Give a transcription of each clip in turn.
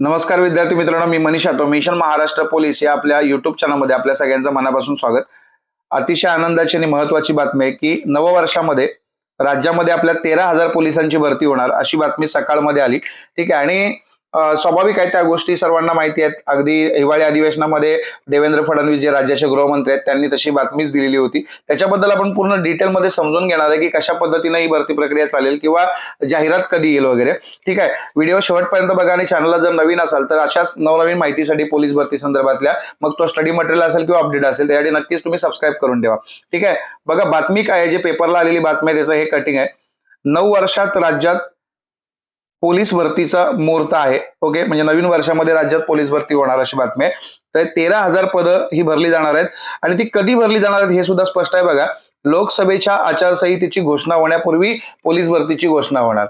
नमस्कार विद्यार्थी मित्रांनो मी मनीष आटो मिशन महाराष्ट्र पोलीस या आपल्या युट्यूब चॅनलमध्ये आपल्या सगळ्यांचं मनापासून स्वागत. अतिशय आनंदाची आणि महत्वाची बातमी आहे की नववर्षामध्ये राज्यामध्ये आपल्या तेरा हजार पोलिसांची भरती होणार अशी बातमी सकाळमध्ये आली. ठीक आहे आणि स्वाभाविक आहे त्या गोष्टी सर्वांना माहिती आहेत. अगदी हिवाळी अधिवेशनामध्ये देवेंद्र फडणवीस जे राज्याचे गृहमंत्री आहेत त्यांनी तशी बातमीच दिलेली होती. त्याच्याबद्दल आपण पूर्ण डिटेलमध्ये समजून घेणार आहे की कशा पद्धतीने ही भरती प्रक्रिया चालेल किंवा जाहिरात कधी येईल वगैरे. ठीक आहे. व्हिडिओ शेवटपर्यंत बघा आणि चॅनलला जर नवीन असाल तर अशाच नवनवीन माहितीसाठी पोलीस भरती संदर्भातल्या मग तो स्टडी मटेरियल असेल किंवा अपडेट असेल त्यासाठी नक्कीच तुम्ही सबस्क्राईब करून ठेवा. ठीक आहे. बघा बातमी काय आहे? जे पेपरला आलेली बातमी आहे त्याचं हे कटिंग आहे. नऊ वर्षात राज्यात पोलीस भरतीचा मुहूर्त आहे ओके? म्हणजे नवीन वर्षामध्ये राज्यात पोलीस भरती होणार अशी बातमी आहे. तर तेरा हजार पदं ही भरली जाणार आहेत आणि ती कधी भरली जाणार आहेत हे सुद्धा स्पष्ट आहे बघा. लोकसभेच्या आचारसंहितेची घोषणा होण्यापूर्वी पोलीस भरतीची घोषणा होणार.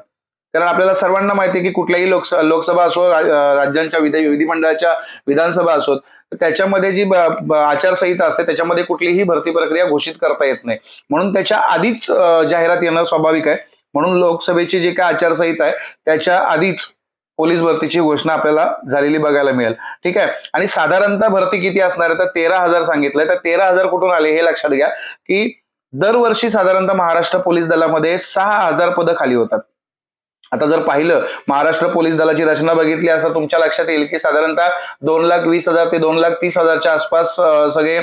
कारण आपल्याला सर्वांना माहिती आहे की कुठल्याही लोकस लोकसभा असो राज्यांच्या विधी विधिमंडळाच्या विधानसभा असोत त्याच्यामध्ये जी आचारसंहिता असते त्याच्यामध्ये कुठलीही भरती प्रक्रिया घोषित करता येत नाही. म्हणून त्याच्या आधीच जाहिरात येणं स्वाभाविक आहे. म्हणून लोकसभेची जी काय आचारसंहिता आहे त्याच्या आधीच पोलीस भरतीची घोषणा आपल्याला झालेली बघायला मिळेल. ठीक आहे? आणि साधारणतः भरती किती असणार आहे? तर तेरा हजार सांगितलंय. तर तेरा हजार कुठून आले हे लक्षात घ्या की दरवर्षी साधारणतः महाराष्ट्र पोलीस दलामध्ये सहा हजार पदं खाली होतात. आता जर पाहिलं महाराष्ट्र पोलीस दलाची रचना बघितली असं तुमच्या लक्षात येईल की साधारणतः दोन लाख वीस हजार ते दोन लाख तीस हजारच्या आसपास सगळे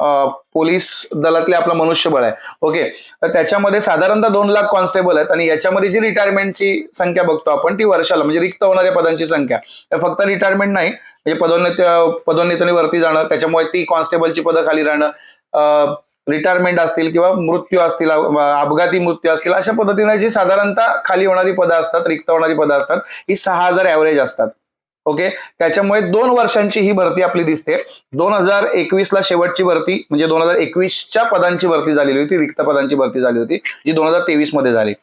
पोलीस दलातले आपलं मनुष्यबळ आहे. ओके. तर त्याच्यामध्ये साधारणतः दोन लाख कॉन्स्टेबल आहेत आणि याच्यामध्ये जी रिटायरमेंटची संख्या बघतो आपण ती वर्षाला म्हणजे रिक्त होणाऱ्या पदांची संख्या. तर फक्त रिटायरमेंट नाही म्हणजे पदोन्नत पदोन्नतीने वरती जाणं त्याच्यामुळे ती कॉन्स्टेबलची पदं खाली राहणं रिटायरमेंट असतील किंवा मृत्यू असतील अपघाती मृत्यू असतील अशा पद्धतीने जी साधारणतः खाली होणारी पदं असतात रिक्त होणारी पदं असतात ही सहा हजार ॲव्हरेज असतात. ओके? त्याच्यामुळे दोन वर्षांची ही भरती आपली दिसते. दोन हजार एकवीसला शेवटची भरती म्हणजे दोन हजार एकवीसच्या पदांची भरती झालेली होती रिक्त पदांची भरती झाली होती जी दोन हजार तेवीसमध्ये झाली.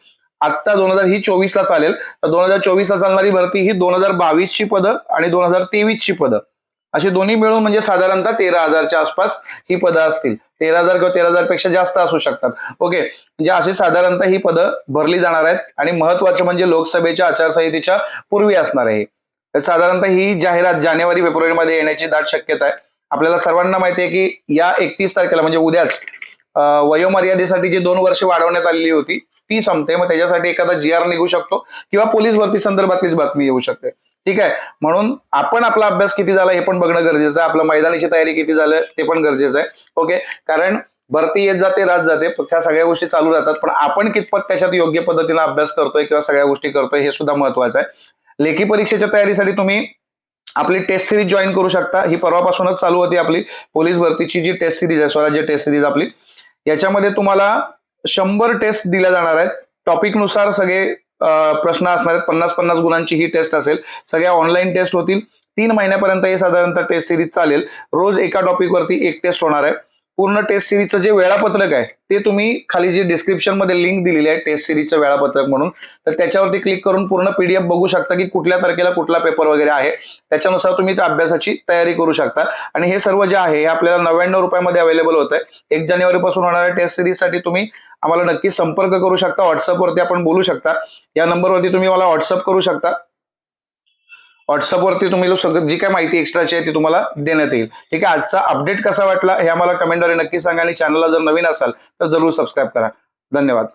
आत्ता दोन हजार ही चोवीसला चालेल. तर दोन हजार चोवीसला चालणारी भरती ही दोन हजार बावीस ची पदं आणि दोन हजार तेवीस ची पदं. अशी दोन्ही मिळून म्हणजे साधारणतः तेरा हजारच्या आसपास ही पदं असतील. तेरा हजार किंवा तेरा हजारपेक्षा जास्त असू शकतात. ओके? म्हणजे अशी साधारणतः ही पदं भरली जाणार आहेत आणि महत्वाचं म्हणजे लोकसभेच्या आचारसंहितेच्या पूर्वी असणार आहे तर साधारणतः ही जाहिरात जानेवारी फेब्रुवारीमध्ये येण्याची दाट शक्यता आहे. आपल्याला सर्वांना माहिती आहे की या एकतीस तारखेला म्हणजे उद्याच वयोमर्यादेसाठी जी दोन वर्ष वाढवण्यात आलेली होती ती संपते. मग त्याच्यासाठी एखादा जी आर निघू शकतो किंवा पोलीस भरती संदर्भातलीच बातमी येऊ शकते. ठीक आहे? म्हणून आपण आपला अभ्यास किती झाला हे पण बघणं गरजेचं आहे. आपलं मैदानीची तयारी किती झालं ते पण गरजेचं आहे. ओके? कारण भरती येत जाते रात जाते. त्या सगळ्या गोष्टी चालू राहतात. पण आपण कितपत त्याच्यात योग्य पद्धतीने अभ्यास करतोय किंवा सगळ्या गोष्टी करतोय हे सुद्धा महत्वाचं आहे. लेखी परीक्षेच्या तयारीसाठी तुम्ही आपली टेस्ट सिरीज जॉईन करू शकता. ही परवापासूनच चालू होती आपली. पोलीस भरतीची जी टेस्ट सिरीज आहे स्वराज्य टेस्ट सिरीज आपली याच्यामध्ये तुम्हाला शंभर टेस्ट दिल्या जाणार आहेत. टॉपिकनुसार सगळे प्रश्न असणार आहेत. पन्नास पन्नास गुणांची ही टेस्ट असेल. सगळ्या ऑनलाईन टेस्ट होतील. तीन महिन्यापर्यंत हे साधारणतः टेस्ट सिरीज चालेल. रोज एका टॉपिकवरती एक टेस्ट होणार आहे. पूर्ण टेस्ट सिरीजचं जे वेळापत्रक आहे ते तुम्ही खाली जी डिस्क्रिप्शनमध्ये लिंक दिलेली आहे टेस्ट सिरीजचं वेळापत्रक म्हणून तर त्याच्यावरती क्लिक करून पूर्ण पीडीएफ बघू शकता की कुठल्या तारखेला कुठला पेपर वगैरे आहे. त्याच्यानुसार तुम्ही त्या अभ्यासाची तयारी करू शकता. आणि हे सर्व जे आहे हे आपल्याला नव्याण्णव रुपयामध्ये अवेलेबल होत आहे एक जानेवारी पासून होणाऱ्या टेस्ट सिरीजसाठी तुम्ही आम्हाला नक्की संपर्क करू शकता. व्हॉट्सअपवरती आपण बोलू शकता. या नंबरवरती तुम्ही मला व्हॉट्सअप करू शकता. व्हॉट्सअपवरती तुम्ही सगळं जी काय माहिती एक्स्ट्राची आहे ती तुम्हाला देण्यात येईल. ठीक आहे आजचा अपडेट कसा वाटला हे आम्हाला कमेंटद्वारे नक्की सांगा आणि चॅनलला जर नवीन असाल तर जरूर सबस्क्राईब करा. धन्यवाद.